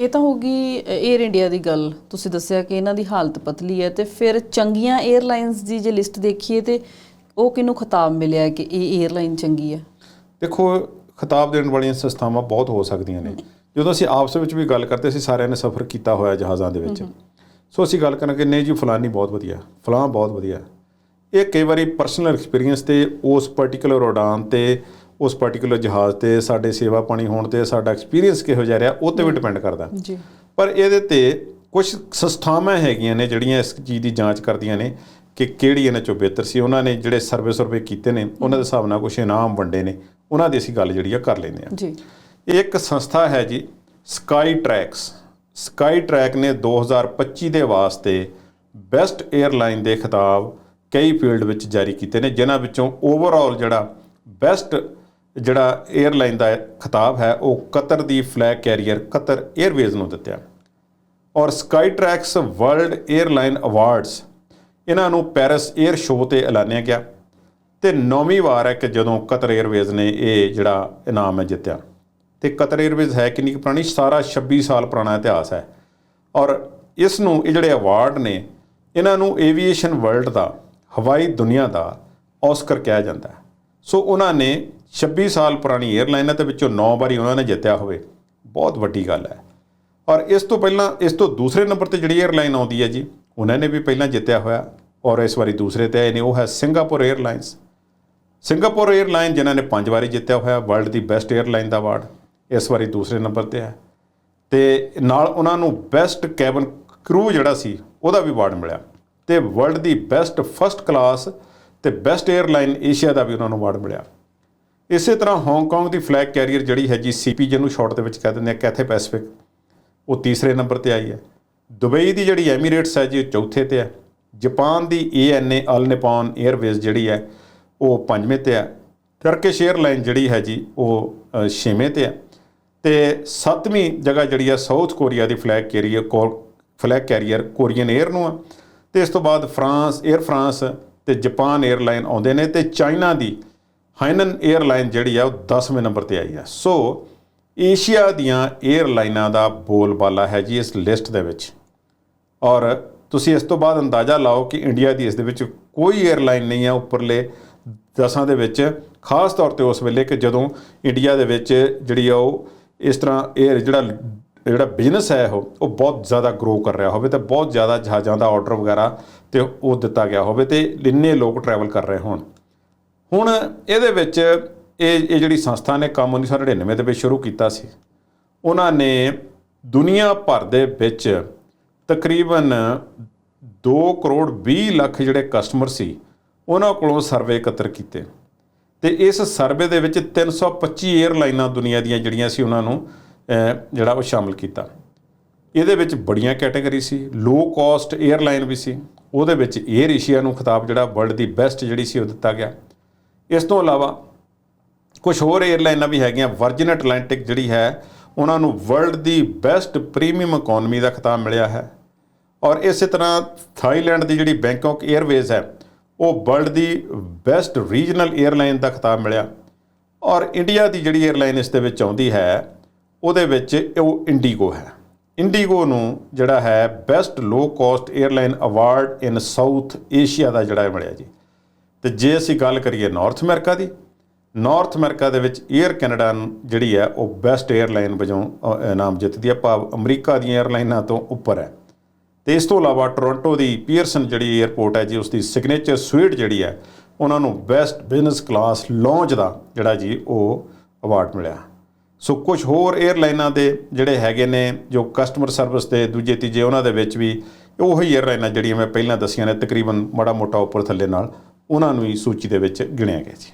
ਇਹ ਤਾਂ ਹੋ ਗਈ 에ਅਰ ਇੰਡੀਆ ਦੀ ਗੱਲ। ਤੁਸੀਂ ਦੱਸਿਆ ਕਿ ਇਹਨਾਂ ਦੀ ਹਾਲਤ ਪਤਲੀ ਹੈ ਤੇ ਫਿਰ ਚੰਗੀਆਂ 에ਅਰਲਾਈਨਸ ਦੀ ਜੇ ਲਿਸਟ ਦੇਖੀਏ ਤੇ ਉਹ ਕਿਹਨੂੰ ਖਿਤਾਬ ਮਿਲਿਆ ਕਿ ਇਹ 에ਅਰਲਾਈਨ ਚੰਗੀ ਹੈ? ਦੇਖੋ, ਖਿਤਾਬ ਦੇਣ ਵਾਲੀਆਂ ਸੰਸਥਾਵਾਂ ਬਹੁਤ ਹੋ ਸਕਦੀਆਂ ਨੇ। ਜਦੋਂ ਅਸੀਂ ਆਪਸ ਵਿੱਚ ਵੀ ਗੱਲ ਕਰਦੇ, ਅਸੀਂ ਸਾਰਿਆਂ ਨੇ ਸਫ਼ਰ ਕੀਤਾ ਹੋਇਆ ਜਹਾਜ਼ਾਂ ਦੇ ਵਿੱਚ। ਸੋ ਅਸੀਂ ਗੱਲ ਕਰਾਂਗੇ, ਨਹੀਂ ਜੀ, ਫਲਾਨੀ ਬਹੁਤ ਵਧੀਆ ਫਲਾਂ ਬਹੁਤ ਵਧੀਆ। ਇਹ ਕਈ ਵਾਰੀ ਪਰਸਨਲ ਐਕਸਪੀਰੀਅੰਸ ਤੇ, ਉਸ ਪਾਰਟਿਕੂਲਰ ਉਡਾਨ ਤੇ ਉਸ ਪਾਰਟਿਕੂਲਰ ਜਹਾਜ਼ ਤੇ ਸਾਡੇ ਸੇਵਾ ਪਾਣੀ ਹੋਣ ਤੇ ਸਾਡਾ ਐਕਸਪੀਰੀਅੰਸ ਕਿਹੋ ਜਿਹਾ ਰਿਹਾ ਉਹ ਤੇ ਵੀ ਡਿਪੈਂਡ ਕਰਦਾ। ਜੀ। ਪਰ ਇਹਦੇ ਤੇ ਕੁਝ ਸੰਸਥਾਵਾਂ ਹੈਗੀਆਂ ਨੇ ਜਿਹੜੀਆਂ ਇਸ ਚੀਜ਼ ਦੀ ਜਾਂਚ ਕਰਦੀਆਂ ਨੇ ਕਿ ਕਿਹੜੀ ਇਹਨਾਂ ਚੋਂ ਬਿਹਤਰ ਸੀ। ਉਹਨਾਂ ਨੇ ਜਿਹੜੇ ਸਰਵੇ ਸਰਵੇ ਕੀਤੇ ਨੇ ਉਹਨਾਂ ਦੇ ਹਿਸਾਬ ਨਾਲ ਕੁਝ ਇਨਾਮ ਵੰਡੇ ਨੇ। ਉਹਨਾਂ ਦੀ ਅਸੀਂ ਗੱਲ ਜਿਹੜੀ ਆ ਕਰ ਲੈਂਦੇ ਹਾਂ ਜੀ। ਇੱਕ ਸੰਸਥਾ ਹੈ ਜੀ ਸਕਾਈ ਟਰੈਕਸ ਸਕਾਈ ਟਰੈਕ ਨੇ 2025 ਦੇ ਵਾਸਤੇ ਬੈਸਟ 에ਅਰਲਾਈਨ ਦੇ ਖਿਤਾਬ ਕਈ ਫੀਲਡ ਵਿੱਚ ਜਾਰੀ ਕੀਤੇ ਨੇ ਜਿਨ੍ਹਾਂ ਵਿੱਚੋਂ ਓਵਰਆਲ ਜਿਹੜਾ ਬੈਸਟ ਜਿਹੜਾ 에ਅਰਲਾਈਨ ਦਾ ਖਿਤਾਬ ਹੈ, ਉਹ ਕਤਰ ਦੀ ਫਲੈਗ ਕੈਰੀਅਰ ਕਤਰ 에ਅਰਵੇਜ਼ ਨੂੰ ਦਿੱਤਾ ਔਰ Skytrax world airline awards ਇਹਨਾਂ ਨੂੰ ਪੈਰਿਸ 에ਅਰ ਸ਼ੋਅ ਤੇ ਐਲਾਨਿਆ ਗਿਆ। ਤੇ ਨੌਵੀਂ ਵਾਰ ਹੈ ਕਿ ਜਦੋਂ ਕਤਰ 에ਅਰਵੇਜ਼ ਨੇ ਇਹ ਜਿਹੜਾ ਇਨਾਮ ਹੈ ਜਿੱਤਿਆ। ਤੇ ਕਤਰ 에ਅਰਵੇਜ਼ ਹੈ ਕਿੰਨੀ ਪੁਰਾਣੀ? ਸਾਰਾ 26 ਸਾਲ ਪੁਰਾਣਾ ਇਤਿਹਾਸ ਹੈ। ਔਰ ਇਸ ਨੂੰ ਇਹ ਜਿਹੜੇ ਅਵਾਰਡ ਨੇ, ਇਹਨਾਂ ਨੂੰ ਏਵੀਏਸ਼ਨ ਵਰਲਡ ਦਾ, ਹਵਾਈ ਦੁਨੀਆ ਦਾ ਔਸਕਰ ਕਿਹਾ ਜਾਂਦਾ ਹੈ। ਸੋ ਉਹਨਾਂ ਨੇ 26 ਸਾਲ ਪੁਰਾਣੀ 에ਅਰਲਾਈਨ ਦੇ ਵਿੱਚੋਂ 9 ਵਾਰੀ ਉਹਨਾਂ ਨੇ ਜਿੱਤਿਆ ਹੋਵੇ। ਬਹੁਤ ਵੱਡੀ ਗੱਲ ਹੈ। ਔਰ ਇਸ ਤੋਂ ਪਹਿਲਾਂ, ਇਸ ਤੋਂ ਦੂਸਰੇ ਨੰਬਰ ਤੇ ਜਿਹੜੀ 에ਅਰਲਾਈਨ ਆਉਂਦੀ ਹੈ ਜੀ, ਉਹਨਾਂ ਨੇ ਵੀ ਪਹਿਲਾਂ ਜਿੱਤਿਆ ਹੋਇਆ। ਔਰ ਇਸ ਵਾਰੀ ਦੂਸਰੇ ਤੇ ਆਏ ਨੇ, ਉਹ ਹੈ ਸਿੰਗਾਪੁਰ 에ਅਰਲਾਈਨਸ ਸਿੰਗਾਪੁਰ 에ਅਰਲਾਈਨ ਜਿਨ੍ਹਾਂ ਨੇ 5 ਵਾਰੀ ਜਿੱਤਿਆ ਹੋਇਆ, ਵਰਲਡ ਦੀ ਬੈਸਟ 에ਅਰਲਾਈਨ ਦਾ ਅਵਾਰਡ, ਇਸ ਵਾਰੀ ਦੂਸਰੇ ਨੰਬਰ ਤੇ ਹੈ। ਤੇ ਨਾਲ ਉਹਨਾਂ ਨੂੰ ਬੈਸਟ ਕੈਬਨ ਕਰੂ ਜਿਹੜਾ ਸੀ, ਉਹਦਾ ਵੀ ਅਵਾਰਡ ਮਿਲਿਆ। ਤੇ ਵਰਲਡ ਦੀ ਬੈਸਟ ਫਰਸਟ ਕਲਾਸ ਤੇ ਬੈਸਟ 에ਅਰਲਾਈਨ ਏਸ਼ੀਆ ਦਾ ਵੀ ਉਹਨਾਂ ਨੂੰ ਅਵਾਰਡ ਮਿਲਿਆ। ਇਸੇ ਤਰ੍ਹਾਂ ਹਾਂਗਕਾਂਗ ਦੀ ਫਲੈਗ ਕੈਰੀਅਰ ਜਿਹੜੀ ਹੈ ਜੀ ਸੀਪੀ ਜਿਹਨੂੰ ਸ਼ਾਰਟ ਦੇ ਵਿੱਚ ਕਹਿ ਦਿੰਦੇ ਆ ਕੈਥੇ ਪੈਸੀਫਿਕ ਉਹ ਤੀਸਰੇ ਨੰਬਰ ਤੇ ਆਈ ਹੈ। ਦੁਬਈ ਦੀ ਜਿਹੜੀ ਐਮੀਰੇਟਸ ਹੈ ਜੀ, ਉਹ ਚੌਥੇ ਤੇ ਹੈ। ਜਾਪਾਨ ਦੀ ਏਐਨਏ ਅਲ ਨਿਪਾਨ 에ਅਰਵੇਜ਼ ਜਿਹੜੀ ਹੈ, ਉਹ ਪੰਜਵੇਂ ਤੇ ਹੈ। ਟਰਕਿਸ਼ 에ਅਰਲਾਈਨ ਜਿਹੜੀ ਹੈ ਜੀ ਉਹ ਛੇਵੇਂ ਤੇ ਹੈ। ਤੇ ਸੱਤਵੀਂ ਜਗ੍ਹਾ ਜਿਹੜੀ ਹੈ ਸਾਊਥ ਕੋਰੀਆ ਦੀ ਫਲੈਗ ਕੈਰੀਅਰ ਕੋਲ ਫਲੈਗ ਕੈਰੀਅਰ ਕੋਰੀਅਨ 에ਅਰ ਨੂੰ ਆ ਤੇ ਇਸ ਤੋਂ ਬਾਅਦ ਫਰਾਂਸ 에ਅਰ ਫਰਾਂਸ ਤੇ ਜਾਪਾਨ 에ਅਰਲਾਈਨ ਆਉਂਦੇ ਨੇ ਤੇ ਚਾਈਨਾ ਦੀ ਹਾਈਨਨ 에ਅਰਲਾਈਨ ਜਿਹੜੀ ਆ ਉਹ 10ਵੇਂ ਨੰਬਰ ਤੇ ਆਈ ਆ। ਸੋ ਏਸ਼ੀਆ ਦੀਆਂ 에ਅਰਲਾਈਨਾਂ ਦਾ ਬੋਲਬਾਲਾ ਹੈ ਜੀ ਇਸ ਲਿਸਟ ਦੇ ਵਿੱਚ। ਔਰ ਤੁਸੀਂ ਇਸ ਤੋਂ ਬਾਅਦ ਅੰਦਾਜ਼ਾ ਲਾਓ ਕਿ ਇੰਡੀਆ ਦੀ ਇਸ ਦੇ ਵਿੱਚ ਕੋਈ 에ਅਰਲਾਈਨ ਨਹੀਂ ਆ ਉੱਪਰਲੇ ਦਸਾਂ ਦੇ ਵਿੱਚ। ਖਾਸ ਤੌਰ ਤੇ ਉਸ ਵੇਲੇ ਕਿ ਜਦੋਂ ਇੰਡੀਆ ਦੇ ਵਿੱਚ ਜਿਹੜੀ ਆ ਉਹ ਇਸ ਤਰ੍ਹਾਂ 에ਅਰ ਜਿਹੜਾ ਜਿਹੜਾ ਬਿਜ਼ਨਸ ਹੈ ਉਹ ਉਹ ਬਹੁਤ ਜ਼ਿਆਦਾ ਗਰੋ ਕਰ ਰਿਹਾ ਹੋਵੇ ਤੇ ਬਹੁਤ ਜ਼ਿਆਦਾ ਜਹਾਜ਼ਾਂ ਦਾ ਆਰਡਰ ਵਗੈਰਾ ਤੇ ਉਹ ਦਿੱਤਾ ਗਿਆ ਹੋਵੇ ਤੇ ਇੰਨੇ ਲੋਕ ਟਰੈਵਲ ਕਰ ਰਹੇ ਹੋਣ। ਹੁਣ ਇਹਦੇ ਵਿੱਚ ਇਹ ਇਹ ਜਿਹੜੀ ਸੰਸਥਾ ਨੇ ਕੰਮ 1999 ਦੇ ਵਿੱਚ ਸ਼ੁਰੂ ਕੀਤਾ ਸੀ। ਉਹਨਾਂ ਨੇ ਦੁਨੀਆ ਭਰ ਦੇ ਵਿੱਚ ਤਕਰੀਬਨ 2 ਕਰੋੜ 20 ਲੱਖ ਜਿਹੜੇ ਕਸਟਮਰ ਸੀ, ਉਹਨਾਂ ਕੋਲੋਂ ਸਰਵੇ ਇਕੱਤਰ ਕੀਤੇ। ਤੇ ਇਸ ਸਰਵੇ ਦੇ ਵਿੱਚ 325 에ਅਰਲਾਈਨਾਂ ਦੁਨੀਆ ਦੀਆਂ ਜਿਹੜੀਆਂ ਸੀ ਉਹਨਾਂ ਨੂੰ ਜਿਹੜਾ ਉਹ ਸ਼ਾਮਿਲ ਕੀਤਾ। ਇਹਦੇ ਵਿੱਚ ਬੜੀਆਂ ਕੈਟਾਗਰੀ ਸੀ। ਲੋ ਕਾਸਟ 에ਅਰਲਾਈਨ ਵੀ ਸੀ। ਉਹਦੇ ਵਿੱਚ 에ਅਰ ਏਸ਼ੀਆ ਨੂੰ ਖਿਤਾਬ ਜਿਹੜਾ ਵਰਲਡ ਦੀ ਬੈਸਟ ਜਿਹੜੀ ਸੀ ਉਹ ਦਿੱਤਾ ਗਿਆ। ਇਸ ਤੋਂ ਇਲਾਵਾ ਕੁਝ ਹੋਰ 에ਅਰਲਾਈਨਾਂ ਵੀ ਹੈਗੀਆਂ। ਵਰਜਨ ਐਟਲੈਂਟਿਕ ਜਿਹੜੀ ਹੈ, ਉਹਨਾਂ ਨੂੰ ਵਰਲਡ ਦੀ ਬੈਸਟ ਪ੍ਰੀਮੀਅਮ ਇਕਨੋਮੀ ਦਾ ਖਿਤਾਬ ਮਿਲਿਆ ਹੈ। ਔਰ ਇਸੇ ਤਰ੍ਹਾਂ ਥਾਈਲੈਂਡ ਦੀ ਜਿਹੜੀ ਬੈਂਕਾਕ 에ਅਰਵੇਜ਼ ਹੈ, ਉਹ ਵਰਲਡ ਦੀ ਬੈਸਟ ਰੀਜਨਲ 에ਅਰਲਾਈਨ ਦਾ ਖਿਤਾਬ ਮਿਲਿਆ। ਔਰ ਇੰਡੀਆ ਦੀ ਜਿਹੜੀ 에ਅਰਲਾਈਨ ਇਸ ਦੇ ਵਿੱਚ ਆਉਂਦੀ ਹੈ ਉਹਦੇ ਵਿੱਚ ਉਹ ਇੰਡੀਗੋ ਹੈ। ਇੰਡੀਗੋ ਨੂੰ ਜਿਹੜਾ ਹੈ best low cost airline award in South Asia ਦਾ ਜਿਹੜਾ ਮਿਲਿਆ ਜੀ। ਤੇ ਜੇ ਅਸੀਂ ਗੱਲ ਕਰੀਏ ਨਾਰਥ ਅਮਰੀਕਾ ਦੀ ਨਾਰਥ ਅਮਰੀਕਾ ਦੇ ਵਿੱਚ 에ਅਰ ਕੈਨੇਡਾ ਜਿਹੜੀ ਹੈ ਉਹ ਬੈਸਟ 에ਅਰਲਾਈਨ ਵਜੋਂ ਇਨਾਮ ਜਿੱਤਦੀ ਹੈ। ਭਾਵ ਅਮਰੀਕਾ ਦੀਆਂ 에ਅਰਲਾਈਨਾਂ ਤੋਂ ਉੱਪਰ ਹੈ। ਤੇ ਇਸ ਤੋਂ ਇਲਾਵਾ ਟੋਰਾਂਟੋ ਦੀ ਪੀਅਰਸਨ ਜਿਹੜੀ 에ਅਰਪੋਰਟ ਹੈ ਜੀ ਉਸ ਦੀ ਸਿਗਨੇਚਰ ਸਵੀਟ ਜਿਹੜੀ ਹੈ, ਉਹਨਾਂ ਨੂੰ ਬੈਸਟ ਬਿਜ਼ਨਸ ਕਲਾਸ ਲੌਂਜ ਦਾ ਜਿਹੜਾ ਜੀ ਉਹ ਅਵਾਰਡ ਮਿਲਿਆ। ਸੋ ਕੁਝ ਹੋਰ 에ਅਰਲਾਈਨਾਂ ਦੇ ਜਿਹੜੇ ਹੈਗੇ ਨੇ, ਜੋ ਕਸਟਮਰ ਸਰਵਿਸ ਦੇ ਦੂਜੇ ਤੀਜੇ ਉਹਨਾਂ ਦੇ ਵਿੱਚ ਵੀ ਉਹੀ 에ਅਰਲਾਈਨਾਂ ਜਿਹੜੀਆਂ ਮੈਂ ਪਹਿਲਾਂ ਦੱਸੀਆਂ ਨੇ, ਤਕਰੀਬਨ ਮਾੜਾ ਮੋਟਾ ਉੱਪਰ ਥੱਲੇ ਨਾਲ, ਉਹਨਾਂ ਨੂੰ ਹੀ ਸੂਚੀ ਦੇ ਵਿੱਚ ਗਿਣਿਆ ਗਿਆ ਜੀ